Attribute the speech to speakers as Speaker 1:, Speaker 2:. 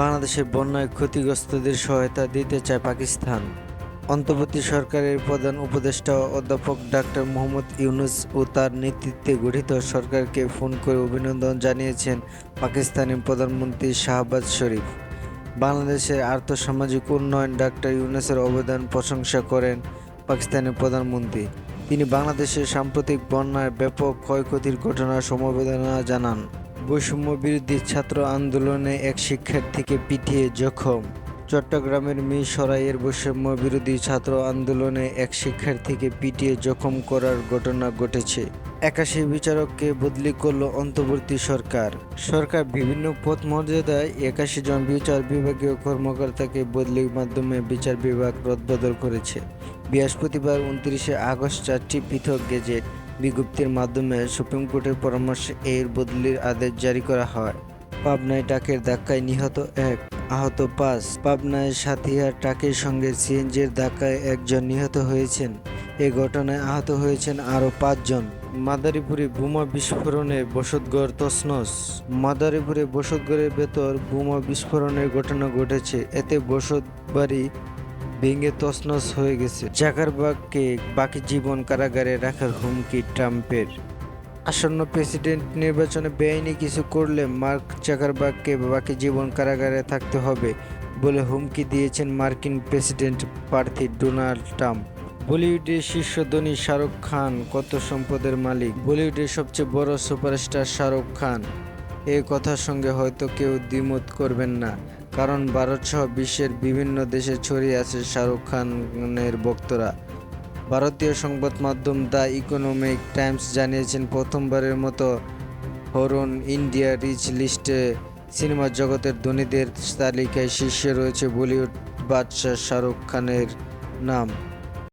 Speaker 1: বাংলাদেশের বন্যায় ক্ষতিগ্রস্তদের সহায়তা দিতে চায় পাকিস্তান। অন্তর্বর্তী সরকারের প্রধান উপদেষ্টা অধ্যাপক ডাক্তার মোহাম্মদ ইউনুস ও তার নেতৃত্বে গঠিত সরকারকে ফোন করে অভিনন্দন জানিয়েছেন পাকিস্তানের প্রধানমন্ত্রী শাহবাজ শরীফ। বাংলাদেশের আর্থসামাজিক উন্নয়ন ডাক্তার ইউনুসের অবদান প্রশংসা করেন পাকিস্তানের প্রধানমন্ত্রী। তিনি বাংলাদেশের সাম্প্রতিক বন্যায় ব্যাপক ক্ষয়ক্ষতির ঘটনার সমবেদনা জানান। বৈষম্য বিরোধী ছাত্র আন্দোলনে এক শিক্ষার্থীকে পিটিয়ে জখম। চট্টগ্রামের মিরসরাইয়ের বৈষম্য বিরোধী ছাত্র আন্দোলনে এক শিক্ষার্থীকে পিটিয়ে জখম করার ঘটনা ঘটেছে। একাশি বিচারককে বদলি করল অন্তর্বর্তী সরকার। সরকার বিভিন্ন পদ মর্যাদায় একাশি জন বিচার বিভাগীয় কর্মকর্তাকে বদলির মাধ্যমে বিচার বিভাগ রদবদল করেছে। বৃহস্পতিবার উনত্রিশে আগস্ট চারটি পৃথক গেজেট বিজ্ঞপ্তির মাধ্যমে সুপ্রিম কোর্টের পরামর্শে এর বদলির আদেশ জারি করা হয়। পাবনায় ট্রাকের ধাক্কায় নিহত এক আহত পাঁচ। পাবনায় সাথিয়ার ট্রাকের সঙ্গে সিএনজির ধাক্কায় একজন নিহত হয়েছেন। এ ঘটনায় আহত হয়েছেন আরও পাঁচজন। মাদারীপুরে বোমা বিস্ফোরণে বসতঘর তসনস মাদারীপুরে বসতঘরের ভেতর বোমা বিস্ফোরণের ঘটনা ঘটেছে। এতে বসত বাড়ি ভেঙে তছনছ হয়ে গেছে। জাকারবাগকে বাকি জীবন কারাগারে রাখার হুমকি ট্রাম্পের। আসন্ন প্রেসিডেন্ট নির্বাচনে বেআইনি কিছু করলে মার্ক জাকারবাগকে বাকি জীবন কারাগারে থাকতে হবে বলে হুমকি দিয়েছেন মার্কিন প্রেসিডেন্ট প্রার্থী ডোনাল্ড ট্রাম্প। বলিউডের শীর্ষ ধনী শাহরুখ খান কত সম্পদের মালিক? বলিউডের সবচেয়ে বড় সুপারস্টার শাহরুখ খান। এই কথার সঙ্গে হয়তো কেউ দ্বিমত করবেন না। কারণ ভারতসহ বিশ্বের বিভিন্ন দেশে ছড়িয়ে আছে শাহরুখ খানের ভক্তরা ভারতীয় সংবাদ মাধ্যম দ্য ইকোনমিক টাইমস জানিয়েছেন, প্রথমবারের মতো হরন ইন্ডিয়া রিচ লিস্টে সিনেমা জগতের ধনীদের তালিকায় শীর্ষে রয়েছে বলিউড বাদশাহ শাহরুখ খানের নাম।